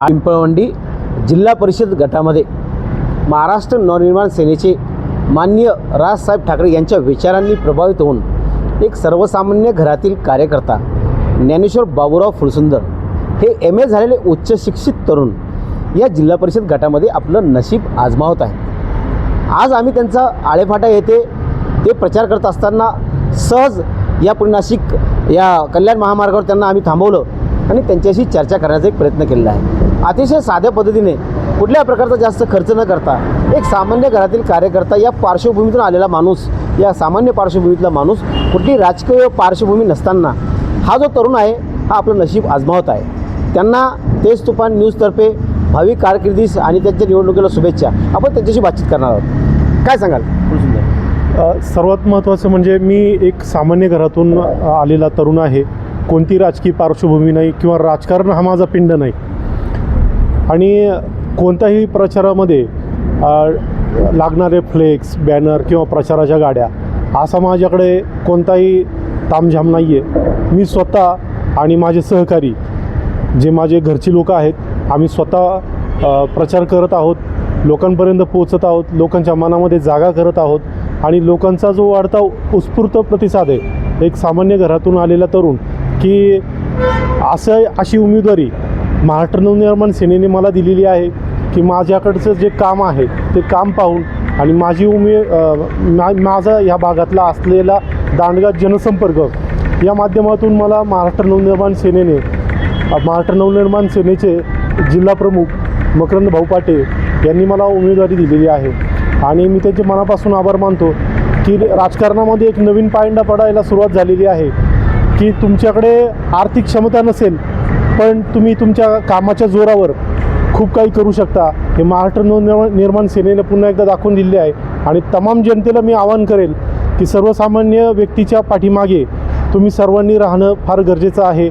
पिंपळवंडी जिल्हा परिषद गटामध्ये महाराष्ट्र नवनिर्माण सेनेचे मान्य राजसाहेब ठाकरे यांच्या विचारांनी प्रभावित होऊन एक सर्वसामान्य घरातील कार्यकर्ता ज्ञानेश्वर बाबूराव फुलसुंदर हे एम ए झालेले उच्च शिक्षित तरुण या जिल्हा परिषद गटामध्ये आपलं नशीब आजमावत आहे आज आम्ही त्यांचा आळेफाटा येथे ते प्रचार करत असताना सहज या पुणे नाशिक या कल्याण महामार्गावर त्यांना आम्ही थांबवलं आणि त्यांच्याशी चर्चा करण्याचा एक प्रयत्न केलेला आहे. अतिशय साध्या पद्धतीने कुठल्या प्रकारचा जास्त खर्च न करता एक सामान्य घरातील कार्यकर्ता या पार्श्वभूमीतून आलेला माणूस या सामान्य पार्श्वभूमीतला माणूस कुठली राजकीय पार्श्वभूमी नसताना हा जो तरुण आहे हा आपलं नशीब आजमावत आहे. त्यांना तेज तुफान न्यूजतर्फे भावी कारकिर्दीस आणि त्यांच्या निवडणुकीला शुभेच्छा. आपण त्यांच्याशी बातचीत करणार आहोत. काय सांगाल? सर्वात महत्त्वाचं म्हणजे मी एक सामान्य घरातून आलेला तरुण आहे. कोणती राजकीय पार्श्वभूमी नाही किंवा राजकारण हा माझा पिंड नाही. आणि कोणत्याही प्रचारामध्ये लागणारे फ्लेक्स बॅनर किंवा प्रचाराच्या गाड्या असा माझ्याकडे कोणताही तामझाम नाही आहे मी स्वतः आणि माझे सहकारी जे माझे घरची लोक आहेत आम्ही स्वतः प्रचार करत आहोत लोकांपर्यंत पोचत आहोत लोकांच्या मनामध्ये जागा करत आहोत आणि लोकांचा जो वाढता उत्स्फूर्त प्रतिसाद आहे एक सामान्य घरातून आलेला तरुण की असं अशी उमेदवारी महाराष्ट्र नवनिर्माण सेनेने मला दिलेली आहे की माझ्याकडचं जे काम आहे ते काम पाहून आणि माझी उमे मा माझा ह्या भागातला असलेला दांडगा जनसंपर्क या माध्यमातून मला महाराष्ट्र नवनिर्माण सेनेने महाराष्ट्र नवनिर्माण सेनेचे जिल्हा प्रमुख मकरंद भाऊ पाटे यांनी मला उमेदवारी दिलेली आहे. आणि मी त्यांचे मनापासून आभार मानतो की राजकारणामध्ये एक नवीन पायंडा पडायला सुरुवात झालेली आहे. की तुमच्याकडे आर्थिक क्षमता नसेल पण तुम्ही तुमच्या कामाच्या जोरावर खूप काही करू शकता. हे महाराष्ट्र नवनिर्माण निर्माण सेनेनं पुन्हा एकदा दाखवून दिले आहे. आणि तमाम जनतेला मी आवाहन करेल की सर्वसामान्य व्यक्तीच्या पाठीमागे तुम्ही सर्वांनी राहणं फार गरजेचं आहे.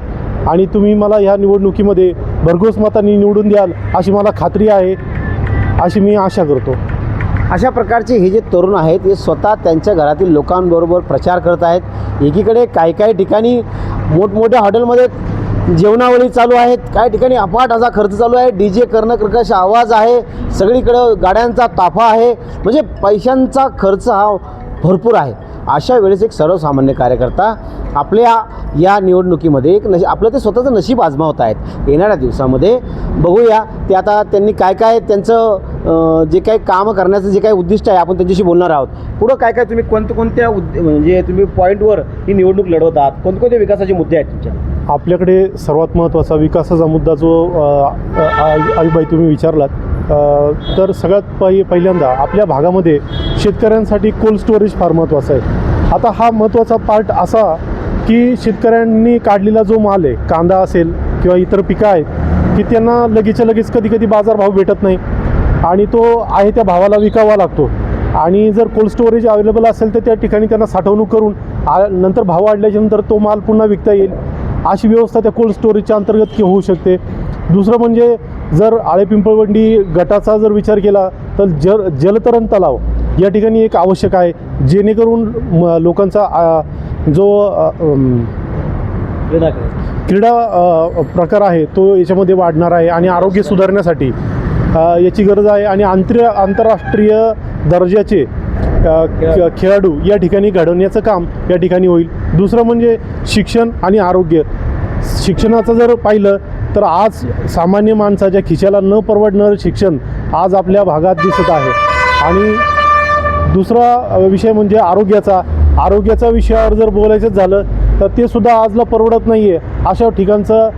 आणि तुम्ही मला ह्या निवडणुकीमध्ये भरघोस मतांनी निवडून द्याल अशी मला खात्री आहे अशी मी आशा करतो. अशा प्रकारचे हे जे तरुण आहेत हे स्वतः त्यांच्या घरातील लोकांबरोबर प्रचार करत आहेत. एकीकडे काही काही ठिकाणी मोठमोठ्या हॉटेलमध्ये जेवणावळी चालू आहेत. काही ठिकाणी अफाट असा खर्च चालू आहे. डी जे कर्णकर्कश आवाज आहे. सगळीकडं गाड्यांचा ताफा आहे. म्हणजे पैशांचा खर्च हा भरपूर आहे. अशा वेळेस एक सर्वसामान्य कार्यकर्ता आपल्या या निवडणुकीमध्ये एक नशी आपलं ते स्वतःचं नशीब आजमावत आहेत. येणाऱ्या दिवसामध्ये बघूया ते आता त्यांनी काय काय त्यांचं जे काही कामं करण्याचं जे काही उद्दिष्ट आहे आपण त्यांच्याशी बोलणार आहोत. पुढं काय काय तुम्ही कोणत्या कोणत्या उद्द म्हणजे तुम्ही पॉईंटवर ही निवडणूक लढवत आहात? कोणकोणत्या विकासाचे मुद्दे आहेत तुमच्या आपल्याकडे सर्वात महत्त्वाचा विकासाचा मुद्दा जो आई- आईबाई तुम्ही विचारलात तर सगळ्यात पहि पहिल्यांदा आपल्या भागामध्ये शेतकऱ्यांसाठी कोल्ड स्टोरेज फार महत्त्वाचं आहे. आता हा महत्त्वाचा पार्ट असा की शेतकऱ्यांनी काढलेला जो माल आहे कांदा असेल किंवा इतर पिकं आहेत की त्यांना लगेचच्या लगेच कधी कधी बाजारभाव भेटत नाही आणि तो आहे त्या भावाला विकावा लागतो. आणि जर कोल्ड स्टोरेज अवेलेबल असेल तर त्या ठिकाणी त्यांना साठवणूक करून आ नंतर भाव वाढल्याच्यानंतर तो माल पुन्हा विकता येईल. अशी व्यवस्था त्या कोल्ड स्टोरेजच्या अंतर्गत की होऊ शकते. दुसरं म्हणजे जर आळेपिंपळवंडी गटाचा जर विचार केला तर जल जलतरण तलाव या ठिकाणी एक आवश्यक आहे जेणेकरून म लोकांचा जो क्रीडा प्रकार आहे तो याच्यामध्ये वाढणार आहे आणि आरोग्य सुधारण्यासाठी याची गरज आहे. आणि आंतर आंतरराष्ट्रीय दर्जाचे खेळाडू. या ठिकाणी घडवण्याचं काम या ठिकाणी होईल. दुसरं म्हणजे शिक्षण आणि आरोग्य. शिक्षणाचं जर पाहिलं तर आज सामान्य माणसाच्या खिशाला न परवडणारं शिक्षण आज आपल्या भागात दिसत आहे. आणि दुसरा विषय म्हणजे आरोग्याचा. आरोग्याचा विषयावर जर बोलायचं झालं तर ते सुद्धा आजला परवडत नाही आहे अशा ठिकाणचं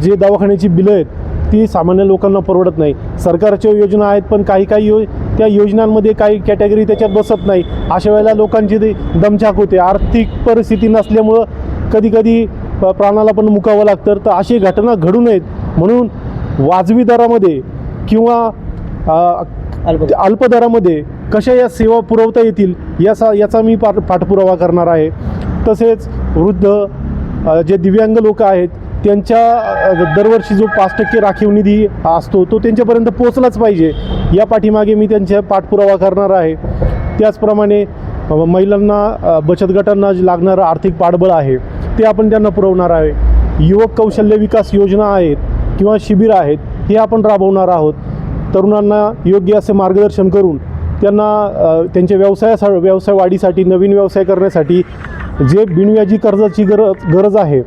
जे दवाखान्याची बिलं आहेत ती सामान्य लोकांना परवडत नाही. सरकारच्या योजना आहेत पण काही काही यो त्या योजनांमध्ये काही कॅटेगरी त्याच्यात बसत नाही. अशा वेळेला लोकांची ती दमछाक होते. आर्थिक परिस्थिती नसल्यामुळं कधी कधी प- प्राणाला पण मुकावं लागतं. तर अशी घटना घडू नयेत. म्हणून वाजवी दरामध्ये किंवा अल्प- दरामध्ये. कशा या सेवा पुरवता येतील याचा याचा मी पाठ पाठपुरावा करणार आहे. तसेच वृद्ध जे दिव्यांग लोक आहेत त्यांच्या दरवर्षी जो पाच टक्के राखीव निधी असतो तो त्यांच्यापर्यंत पोचलाच पाहिजे. या पाठीमागे मी त्यांच्या पाठपुरावा करणार आहे. त्याचप्रमाणे महिलांना बचत गटांना जे लागणारं आर्थिक पाठबळ आहे ते आपण त्यांना पुरवणार आहे. युवक कौशल्य विकास योजना आहेत किंवा शिबिरं आहेत हे आपण राबवणार आहोत. तरुणांना योग्य असे मार्गदर्शन करून त्यांना त्यांच्या व्यवसायासा व्यवसाय वाढीसाठी नवीन व्यवसाय करण्यासाठी जे बिनव्याजी कर्जाची गरज गरज आहे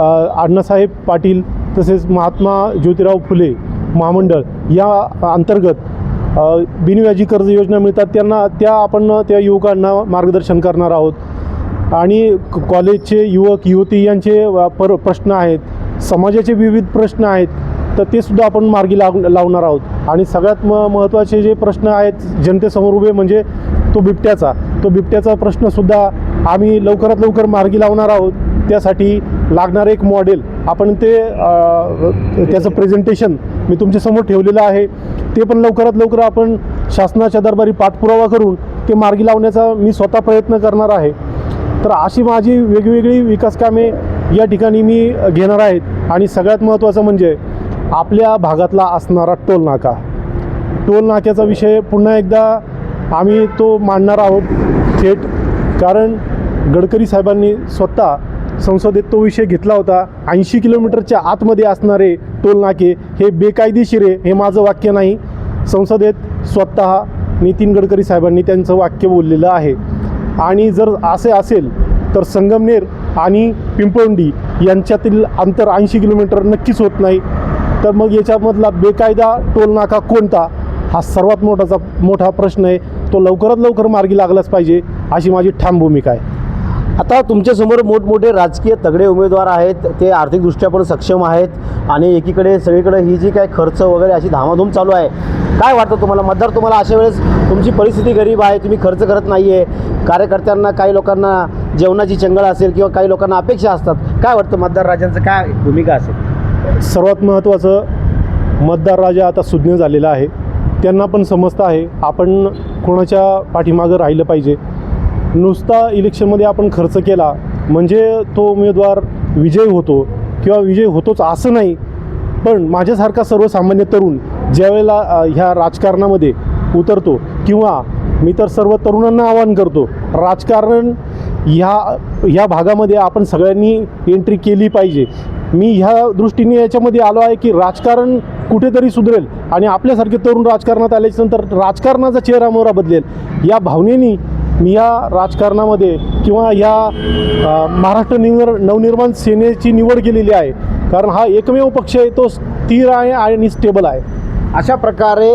अण्णासाहेब पाटील तसेच महात्मा ज्योतिराव फुले महामंडळ या अंतर्गत बिनव्याजी कर्ज योजना मिळतात. त्यांना त्या आपण त्या युवकांना मार्गदर्शन करणार आहोत. आणि कॉलेजचे युवक युवती यांचे पर प्रश्न आहेत. समाजाचे विविध प्रश्न आहेत. तर ते सुद्धा आपण मार्गी लाव लावणार आहोत. आणि सगळ्यात म महत्त्वाचे जे प्रश्न आहेत जनतेसमोर उभे म्हणजे तो बिबट्याचा. तो बिबट्याचा प्रश्नसुद्धा आम्ही लवकरात लवकर मार्गी लावणार आहोत. त्यासाठी लागणारं एक मॉडेल आपण ते त्याचं प्रेझेंटेशन मी तुमच्यासमोर ठेवलेलं आहे. ते पण लवकरात लवकर आपण शासनाच्या दरबारी पाठपुरावा करून ते मार्गी लावण्याचा मी स्वतः प्रयत्न करणार आहे. तर अशी माझी वेगवेगळी विकास कामे या ठिकाणी मी घेणार आहेत. आणि सगळ्यात महत्त्वाचं म्हणजे आपल्या भागातला असणारा टोल नाका. टोल नाक्याचा विषय पुन्हा एकदा आम्ही तो मांडणार आहोत थेट. कारण गडकरी साहेबांनी स्वतः संसदेत तो विषय घेतला होता. ऐंशी किलोमीटरच्या आतमध्ये असणारे टोलनाके हे बेकायदेशीर आहे हे माझं वाक्य नाही. संसदेत स्वतः नितीन गडकरी साहेबांनी त्यांचं वाक्य बोललेलं आहे. आणि जर असे असेल तर संगमनेर आणि पिंपळुंडी यांच्यातील अंतर ऐंशी किलोमीटर नक्कीच होत नाही. तर मग याच्यामधला बेकायदा टोलनाका कोणता? हा सर्वात मोठाचा मोठा प्रश्न आहे. तो लवकरात लवकर मार्गी लागलाच पाहिजे अशी माझी ठाम भूमिका आहे. आता तुमच्यासमोर मोठमोठे राजकीय तगडे उमेदवार आहेत ते आर्थिकदृष्ट्या पण सक्षम आहेत आणि एकीकडे सगळीकडे ही जी काय खर्च वगैरे अशी धामाधूम चालू आहे काय वाटतं तुम्हाला? मतदार तुम्हाला अशा वेळेस तुमची परिस्थिती गरीब आहे तुम्ही खर्च करत नाही आहे कार्यकर्त्यांना काही लोकांना जेवणाची चंगळ असेल किंवा काही लोकांना अपेक्षा असतात काय वाटतं मतदार राजांचं काय भूमिका असेल? सर्वात महत्त्वाचं मतदार राजा आता सुज्ञ झालेला आहे. त्यांना पण समजतं आहे आपण कोणाच्या पाठीमागं राहिलं पाहिजे. नुसता इलेक्शनमध्ये आपण खर्च केला म्हणजे तो उमेदवार विजयी होतो किंवा विजय होतोच असं नाही. पण माझ्यासारखा सर्वसामान्य तरुण ज्यावेळेला ह्या राजकारणामध्ये उतरतो किंवा मी तर सर्व तरुणांना आवाहन करतो राजकारण ह्या ह्या भागामध्ये आपण सगळ्यांनी एंट्री केली पाहिजे. मी ह्या दृष्टीने याच्यामध्ये आलो आहे की राजकारण कुठेतरी सुधरेल आणि आपल्यासारखे तरुण राजकारणात आल्याच्यानंतर राजकारणाचा चेहरा मोहरा बदलेल. या भावनेनी या राजकारणामध्ये किंवा या महाराष्ट्र निवर नवनिर्माण सेनेची निवड केलेली आहे. कारण हा एकमेव पक्ष आहे तो स्थिर आहे आणि स्टेबल आहे. अशा प्रकारे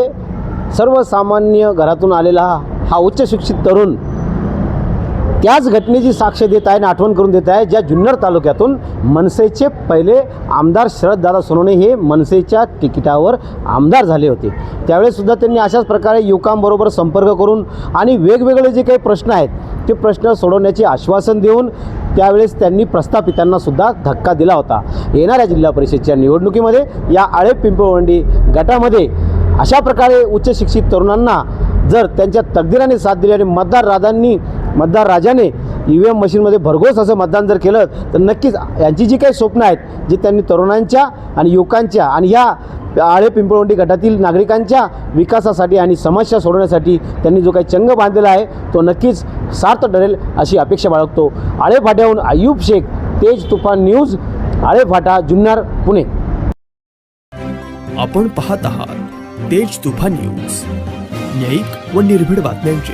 सर्वसामान्य घरातून आलेला हा हा उच्च शिक्षित तरुण त्याच घटनेची साक्ष देत आहे आणि आठवण करून देत आहे ज्या जुन्नर तालुक्यातून मनसेचे पहिले आमदार शरददादा सोनवणे हे मनसेच्या तिकिटावर आमदार झाले होते. त्यावेळेसुद्धा त्यांनी अशाच प्रकारे युवकांबरोबर संपर्क करून आणि वेगवेगळे जे काही प्रश्न आहेत ते प्रश्न सोडवण्याचे आश्वासन देऊन त्यावेळेस त्यांनी प्रस्थापितांना सुद्धा धक्का दिला होता. येणाऱ्या जिल्हा परिषदच्या निवडणुकीमध्ये या आळे पिंपळवंडी गटामध्ये अशा प्रकारे उच्च शिक्षित तरुणांना जर त्यांच्या तकदीराने साथ दिली आणि मतदार राजांनी मतदार राजाने ई व्ही एम मशीनमध्ये भरघोस असं मतदान जर केलं तर नक्कीच यांची जी काही स्वप्न आहेत जी त्यांनी तरुणांच्या आणि युवकांच्या आणि ह्या आळे पिंपळवंडी गटातील नागरिकांच्या विकासासाठी आणि समस्या सोडवण्यासाठी त्यांनी जो काही चंग बांधलेला आहे तो नक्कीच सार्थ ठरेल अशी अपेक्षा बाळगतो. आळे फाट्याहून अय्यूब शेख तेज तुफान न्यूज आळे फाटा जुन्नर पुणे. आपण पाहत आहात तेज तुफान न्यूज. न्यायिक व निर्भीड बातम्यांचे.